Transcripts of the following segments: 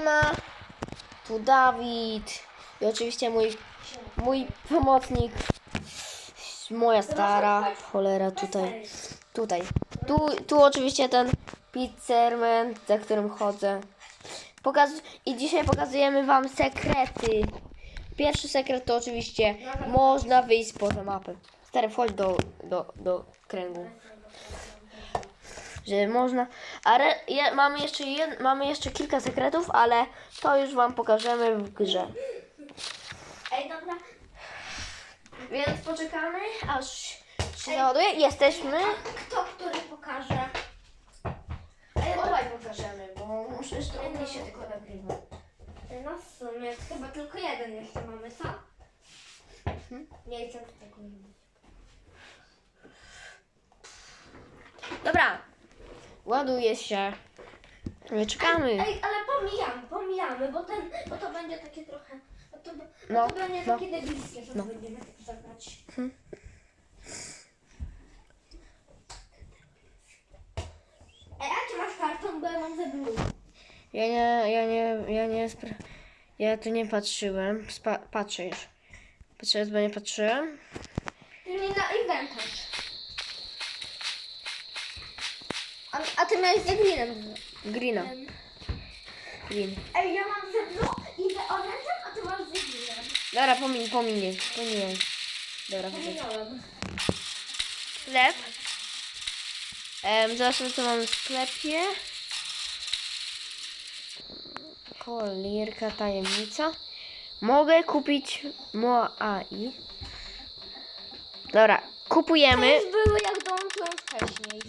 ma tu Dawid i oczywiście mój, mój pomocnik, moja stara, cholera tutaj, tutaj. Tu, tu oczywiście ten pizzerman, za którym chodzę. Pokaz I dzisiaj pokazujemy wam sekrety. Pierwszy sekret to oczywiście można wyjść poza mapę. Stary, wchodź do, do, do kręgu. Że można. Ale je, mamy, jeszcze jed, mamy jeszcze kilka sekretów, ale to już wam pokażemy w grze. Ej, dobra. Więc poczekamy, aż się załaduje. Jesteśmy. Kto, który pokaże? Obaj pokażemy, bo muszę jeszcze mnie się tylko nagrywa. No w sumie chyba tylko jeden jeszcze mamy, co? Nie chcę tego Dobra. Ładuje się. My czekamy. Ej, ale pomijamy, pomijamy, bo ten, bo to będzie takie trochę, bo to, bo No, to będzie no. takie debilskie, że No. będziemy tak zagrać. Ej, a masz karton, bo ja mam ze blue. Ja nie, ja nie, ja nie, spra- ja tu nie patrzyłem. Spa- patrzę już. Patrzę, bo nie patrzyłem. Na. A, a ty miałeś ze greenem. Greena. Green. Ej, ja mam ze blue i ze oranżem, a ty masz ze greenem. Dobra, pomiń, pominie, pominie. Dobra. Pominąłem. Sklep. Um, zobaczmy, co mamy w sklepie. Kolierka, tajemnica. Mogę kupić Moai. Dobra, To kupujemy. już były jak dołączyłem wcześniej.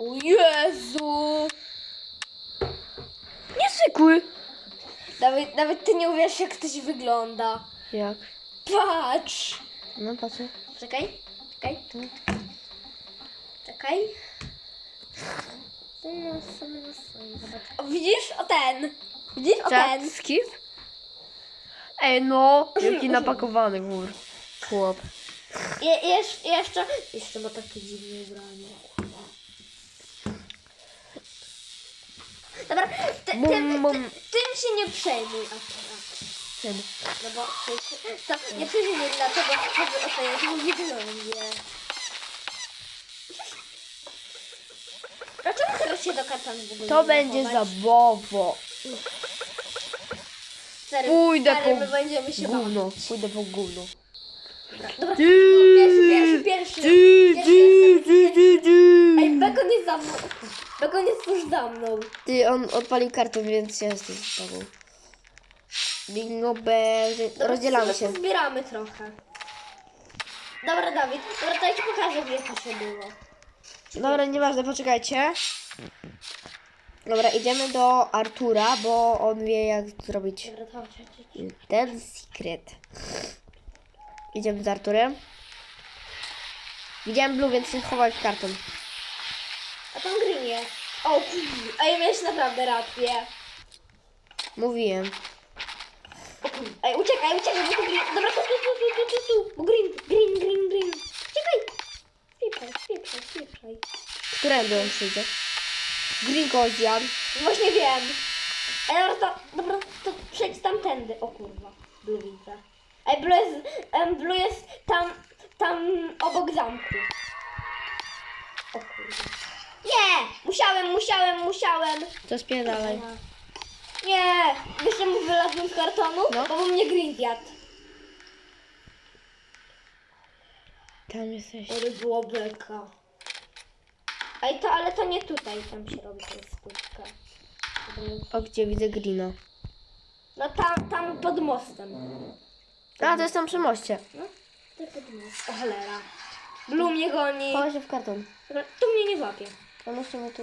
O Jezu! Niezwykły. Nawet, nawet ty nie uwierzysz jak ktoś wygląda. Jak? Patrz! No patrzę. Czekaj, czekaj. Czekaj. O, widzisz? O ten. Widzisz? O ten. Tak, skip? Ej no, jaki napakowany gór. Chłop. Je, jesz, jeszcze, jeszcze ma takie dziwne ubranie. Dobra, ty, Bum, bum. ty, tym się nie przejmuj akurat. Czym? No bo przecież- to nie przejmuj dlatego, żeby oceniać mu wyglądzie. Dlaczego teraz się do kartonu w ogóle To nie będzie chować? zabawo. Stary, Pójdę stary, po my będziemy się Gówno, bawić. pójdę po gówno. Dobra, Ty, pierwszy, pierwszy, pierwszy. ty, Pierwszy ty, jestem, ty, ty, ty. Ej, za mną. Bekon jest tuż za mną. Ty, on odpalił kartę, więc ja jestem z tobą. Bingo bell. Rozdzielamy się. Zbieramy trochę. Dobra, Dawid, dobra, to ja ci pokażę, gdzie to się było. Dobra, nieważne, poczekajcie. Dobra, idziemy do Artura, bo on wie jak zrobić Dobra, to chodź, chodź, chodź. ten secret. Idziemy z Arturem. Widziałem blue, więc się chowaj w karton. A tam green jest. O. Ej, miałeś naprawdę rację. Mówiłem. Ej, uciekaj, uciekaj, bo tu green. Dobra, tu, tu, tu, tu, tu, tu, tu. Bo green, green, green, green. Uciekaj. Spieprzaj, spieprzaj, spieprzaj. Którędy on przyjdzie? Grinko zjadł. Właśnie wiem. Ej, dobra, to, dobra, to przejdź tamtędy. O kurwa, blue widzę. Ej, blue jest, em, blue jest tam, tam obok zamku. O kurwa. Musiałem, musiałem, musiałem. To spierdalaj. Nie! Wiesz, czemu wylazłem z kartonu? No. Bo mnie green zjadł. Tam jesteś. Ale było beka. Ej, to, ale to nie tutaj tam się robi ta sztuczka. O, gdzie widzę Grina. No tam, tam pod mostem. A, to jest tam przy moście. No, to pod mostem. O cholera. Blue mnie goni. Chowaj się w karton. Dobra, Tu mnie nie złapie. A muszę mu tu cię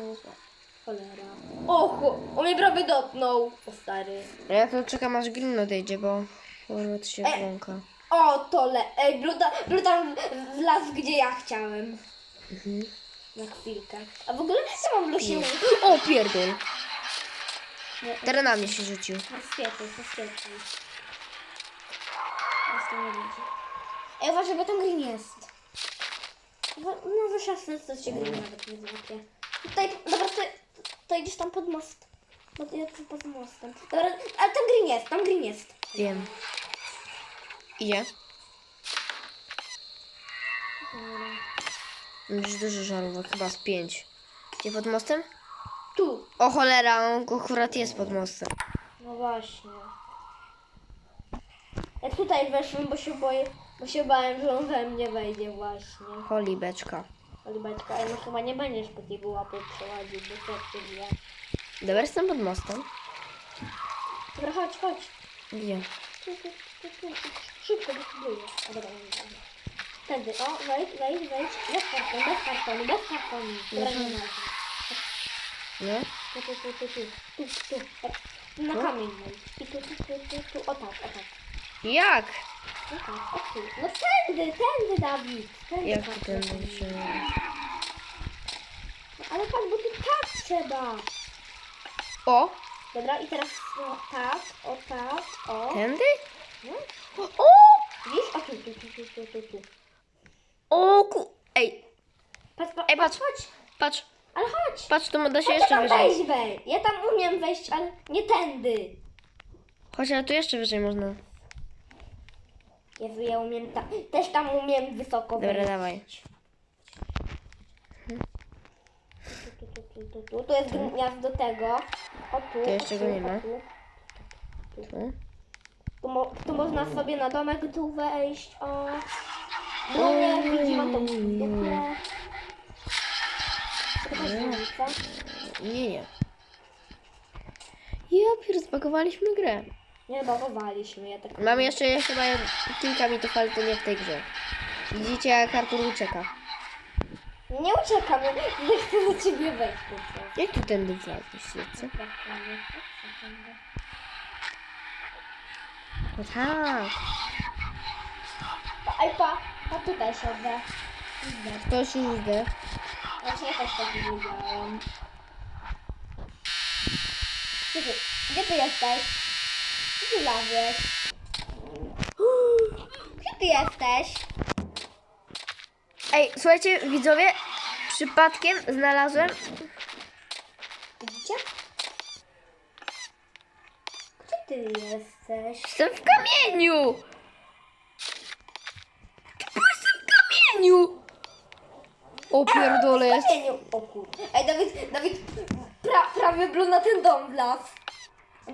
nie złapać. Cholera. Oho, on mnie prawie dotknął. O stary. A ja tu czekam aż Green odejdzie, bo... Kurwa, to się E. włąka. O, to le... Ej, Blue, ta, Blue tam wlazł, gdzie ja chciałem. Mhm. Na chwilkę. A w ogóle co mam Blue się O, pierdol. Teraz na mnie się rzucił. Rozświetlaj, rozświetlaj. Teraz to nie widzi. Ej, uważaj, bo tam green jest. Bo- No, wyszasnę, to się green nawet nie złapie. Tutaj, dobra, to... to idziesz tam pod most. Bo ja tu pod mostem. Dobra, ale tam green jest, tam green jest. Wiem. Idzie. Już dużo żarówek, chyba z pięć. Gdzie pod mostem? Tu. O cholera, on akurat jest pod mostem. No właśnie. Ja tutaj weszłem, bo się boję, bo się bałem, że on we mnie wejdzie właśnie. Holibeczka. Olibeczka, ale no chyba nie będziesz po tej łapy przechodzić, bo co ty wie. Dobra, jestem pod mostem. Dobra, chodź, chodź. Gdzie? Tu, tu, tu, tu. Szybko, bo tu byłeś. A dobra, nie dobra. Tędy, o, wejdź, wejdź, wejdź. Bez kartonu, bez kartonu, bez kartonu. Dobra, nie ma. Nie? Tu, tu, tu, tu, tu, tu, tu. Tak. Na kamień wejdź. I tu, tu, tu, tu, tu, o tak, o tak. Jak? No tędy, tędy, Dawid. Tędy, Jak ten tędy. się... No, Ale tak, bo tu tak trzeba. O! Dobra, i teraz no, tak, o tak, o. Tędy? No. O! Widzisz? O tu, tu, tu, tu, tu, tu. O ku... Ej, Patrz, patrz, Ej, patrz. chodź. patrz, Ale chodź. patrz, tu da się Chodź jeszcze wyżej. wejść, wej. Ja tam umiem wejść, ale nie tędy. Chodź, ale tu jeszcze wyżej można. Jezu, ja umiem tam, też tam umiem wysoko Dobra, wejść. dawaj. Tu, tu, tu, tu, tu, tu jest gniazdo tego. O tu, Tu jeszcze o go nie ma. o tu. Tu. Tu, mo, tu można sobie na domek tu wejść, o. No nie, widzi mam też ulica. Nie, nie. Ja pier, zbagowaliśmy grę. Nie bagowaliśmy, ja tak... Mam jeszcze chyba kilka mitów, ale to nie w tej grze. Widzicie, jak Artur ucieka. Nie uciekam, ja ja chcę do ciebie wejść prostu. Jak tu tędy wlazłeś, co? No tak. Ej, pa, a tutaj siedzę. To już idę. Znaczy ja też tak ty, gdzie ty jesteś? Gdzie ty lazłeś? Gdzie ty jesteś? Ej, słuchajcie, widzowie, przypadkiem znalazłem... Widzicie? Gdzie ty jesteś? Jestem w kamieniu! Jestem w kamieniu! O pierdole jest. Kamieniu. O kur... Ej, Dawid, Dawid, pra, prawie blue na ten dom wlazł.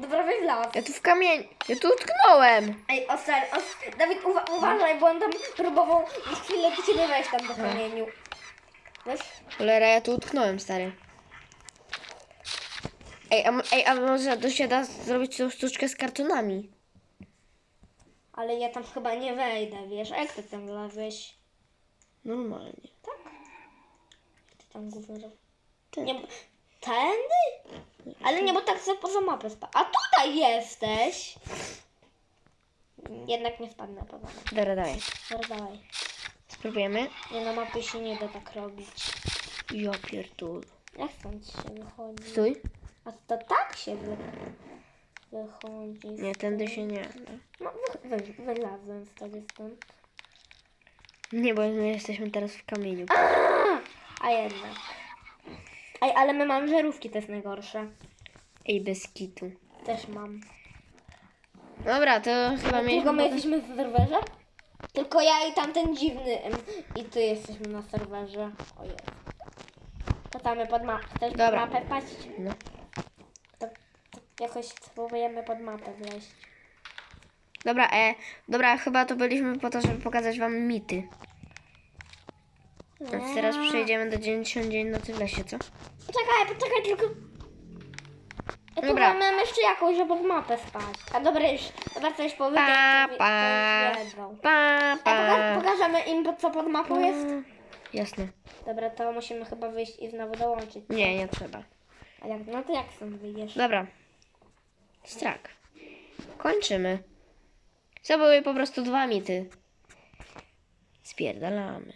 Prawie wlazł. Ja tu w kamieniu. Ja tu utknąłem. Ej, ostar, os, Dawid, uwa uważaj, bo on tam próbował chwilę do ciebie wejść tam do kamieniu. Wiesz? Cholera, ja tu utknąłem, stary. Ej, a, ej, a może to się da zrobić tą sztuczkę z kartonami? Ale ja tam chyba nie wejdę, wiesz? A jak ty tam wlazłeś? Normalnie. Ty tam gówno... Tak. Nie, tędy? Ale nie, bo tak sobie poza mapę spa. A tutaj jesteś! Jednak nie spadnę poza mapę. Dobra, dawaj. Dobra, dawaj. Spróbujemy. Nie, na mapie się nie da tak robić. Ja pierdolę. Jak stąd się wychodzi? Stój. A to tak się wy... wychodzi. Nie, tędy się nie. No, wy, wy, wylazłem stąd. Nie, bo my jesteśmy teraz w kamieniu. A jednak. Ej, ale my mamy żarówki, to jest najgorsze. Ej, bez kitu. Też mam. Dobra, to chyba Tylko mieliśmy... my jesteśmy w serwerze? Tylko ja i tamten dziwny em, i ty jesteśmy na serwerze. O jest. To tam my pod mapę. Chcesz pod Dobra. mapę paść? No. To, to jakoś spróbujemy pod mapę wleźć. Dobra, e, dobra, chyba to byliśmy po to, żeby pokazać wam mity. Więc teraz przejdziemy do 99 nocy w lesie, co? Poczekaj, poczekaj, tylko... Ja tu Dobra. mamy jeszcze jakąś, żeby w mapę spać. A dobra, już, dobra, Pa, to, pa. to już wiedzą. Pa, Ej, pa. poka- pokażemy im, po- co pod mapą jest? Jasne. Dobra, to musimy chyba wyjść i znowu dołączyć. Nie, nie trzeba. A jak, no to jak stąd wyjdziesz? Dobra. Strak. Kończymy. To były po prostu dwa mity. Spierdalamy.